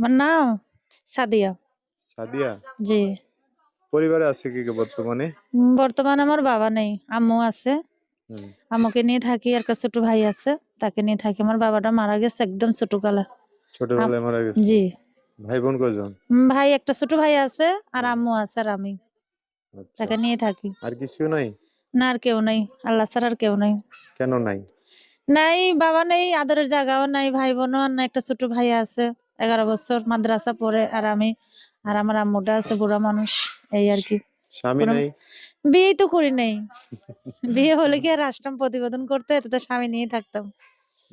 আমার নাম সাদিয়া। সাদিয়া? জি। পরিবারে আছে কি কে বর্তমানে? বর্তমানে আমার বাবা নেই আম্মু আছে। আম্মুকে নিয়ে থাকি আর একটা ছোট ভাই আছে তাকে নিয়ে থাকি। আমার বাবাটা মারা গেছে একদম ছোট কালা ছোটবেলায় মারা গেছে? জি। ভাই বোন উম, ভাই একটা ছোট ভাই আছে আর আম্মু আছে আর আমি। আচ্ছা। তাকে নিয়ে থাকি। আর কিছু নাই? না আর কেউ নেই। আল্লাহ ছাড়া আর কেউ নেই। কেন নাই? নাই বাবা নেই আদরের জায়গাও নাই ভাই বোনও আর নাই একটা ছোট ভাই আছে। এগারো বছর মাদ্রাসা পড়ে আর আমি আর আমার আম্মুটা আছে বুড়া মানুষ এই আর কি। স্বামী বিয়ে তো করি নাই। বিয়ে হলে কি আর আসতাম প্রতিবেদন করতে? তো স্বামী নিয়ে থাকতাম।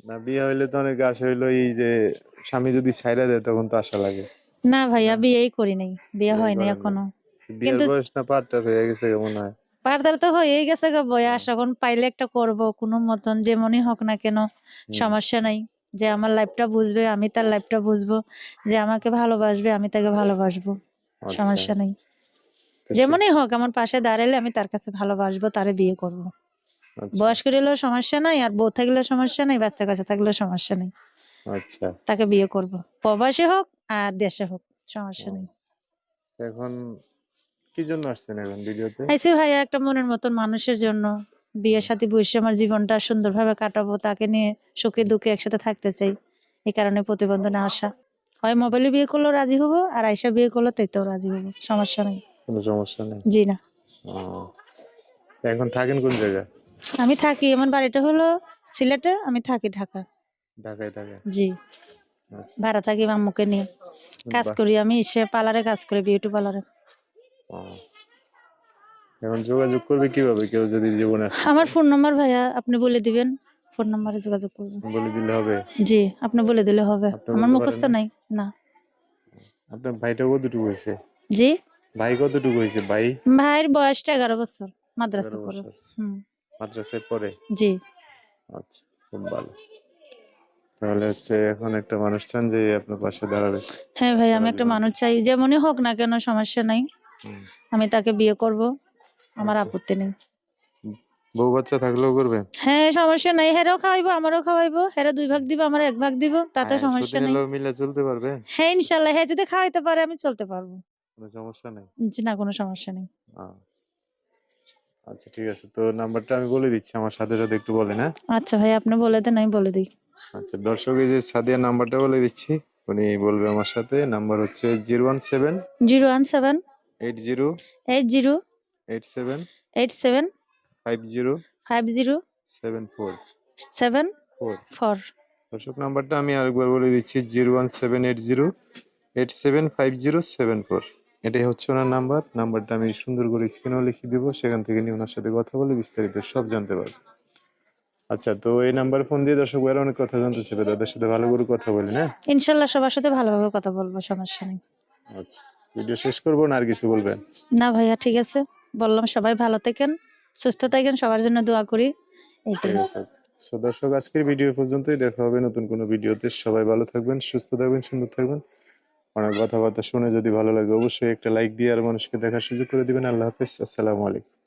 না বিয়ে হইলে তো অনেক আশা হইল এই যে স্বামী যদি ছাইরা দেয় তখন তো আশা লাগে। না ভাইয়া বিয়েই করি নাই। বিয়ে বিয়ে হয়নি এখনও। কিন্তু- বয়স না পারটা হয়ে গেছে কেমন হয়। পারদার তো হয়েই গেছে গো বয়স। এখন পাইলে একটা করব কোনো মতন যেমনই হোক না কেন সমস্যা নাই। যে আমার লাইফটা বুঝবে আমি তার লাইফটা বুঝব। যে আমাকে ভালোবাসবে আমি তাকে ভালোবাসবো। আচ্ছা। সমস্যা নেই। যেমনই হোক আমার পাশে দাঁড়ালে আমি তার কাছে ভালোবাসবো তারে বিয়ে করব। আচ্ছা, বয়স্ক হলেও সমস্যা নাই আর বউ থাকলেও সমস্যা নাই বাচ্চা কাছে থাকলেও সমস্যা নেই। আচ্ছা। তাকে বিয়ে করব। প্রবাসে হোক আর দেশে হোক সমস্যা নেই। এখন কি জন্য আসছেন এখন ভিডিওতে? আইসি ভাইয়া একটা মনের মতন মানুষের জন্য। বিয়ের সাথে বসে আমার জীবনটা সুন্দরভাবে কাটাবো তাকে নিয়ে সুখে দুঃখে একসাথে থাকতে চাই। এই কারণে প্রতিবন্ধনে আসা। হয় মোবাইলে বিয়ে করলেও রাজি হব আর আইসা বিয়ে করলে তাইতেও রাজি হব। সমস্যা নেই। কোনো সমস্যা নেই? জি না। এখন থাকেন কোন জায়গায়? আমি থাকি আমার বাড়িটা হলো সিলেটে আমি থাকি ঢাকা ঢাকায় থাকেন? জি। আচ্ছা, ভাড়া থাকি মাম্মুকে নিয়ে। কাজ করি আমি এসে পার্লারে কাজ করি বিউটি পার্লারে। এখন যোগাযোগ করবে কীভাবে? কেউ যদি জীবনে আমার ফোন নাম্বার ভাইয়া আপনি বলে দিবেন। ফোন নাম্বারে যোগাযোগ করবেন বলে দিলে হবে? জি আপনি বলে দিলে হবে। আপনি আমার বলতে মুখস্থ পারেন নাই না। আপনার ভাইটা কতটুকু হয়েছে? জি? ভাই কতটুকু হয়েছে ভাই? ভাইয়ের বয়সটা এগারো বছর মাদ্রাসা এগারো পড়ে। বছর। হুম। মাদ্রাসায় পড়ে? জি। আচ্ছা খুব ভালো। তাহলে হচ্ছে এখন একটা মানুষ চান যে আপনার পাশে দাঁড়াবে। হ্যাঁ ভাই আমি একটা। মানুষ চাই যেমনই হোক না কেন সমস্যা নাই। হুম। আমি তাকে বিয়ে করব। আমার আচ্ছা। আপত্তি নেই। বউ বাচ্চা থাকলেও করবে? হ্যাঁ সমস্যা নাই। হেরাও খাওয়াইবো আমারও খাওয়াইবো। হেরা দুই ভাগ দিব আমার এক ভাগ দিব তাতে হ্যাঁ, সমস্যা নেই। মিলে চলতে পারবে। হ্যাঁ ইনশাল্লাহ। হ্যাঁ যদি খাওয়াইতে পারে আমি চলতে পারব। কোনো সমস্যা নেই? জি না কোনো সমস্যা নেই। আচ্ছা ঠিক আছে। তো নাম্বারটা আমি বলে দিচ্ছি আমার সাথে সাথে একটু বলে না আচ্ছা ভাই আপনি বলে দেন আমি বলে দিই। আচ্ছা দর্শক এই যে সাদিয়া নাম্বারটা বলে দিচ্ছি উনি বলবে আমার সাথে। নাম্বার হচ্ছে zero one seven zero one seven eight zero eight zero eight seven eight seven five zero five zero seven four seven four four দর্শক নাম্বারটা আমি আরেকবার বলে দিচ্ছি zero one seven eight zero eight seven five zero seven four এটাই হচ্ছে ওনার number. নাম্বারটা আমি সুন্দর করে স্ক্রিনেও লিখে দিব সেখান থেকে নিয়ে ওনার সাথে কথা বলে বিস্তারিত সব জানতে পারবে। আচ্ছা তো এই নাম্বারে ফোন দিয়ে দর্শক ভাইরা অনেক কথা জানতে চাইবে তাদের সাথে ভালো করে কথা বলি হ্যাঁ? ইনশাল্লাহ সবার সাথে ভালোভাবে কথা বলব সমস্যা নেই। আচ্ছা ভিডিও শেষ করব না আর কিছু বলবেন? না ভাইয়া ঠিক আছে। বললাম, সবাই ভালো থাকেন, সুস্থ থাকেন, সবার জন্য দোয়া করি। দর্শক, আজকের ভিডিও পর্যন্তই। দেখা হবে নতুন কোনো ভিডিওতে সবাই ভালো থাকবেন, সুস্থ থাকবেন, সুন্দর থাকবেন। অনেক কথাবার্তা শুনে যদি ভালো লাগে, অবশ্যই একটা লাইক দিয়ে আর মানুষকে দেখার সুযোগ করে দিবেন। আল্লাহ হাফিজ। আসসালামু আলাইকুম।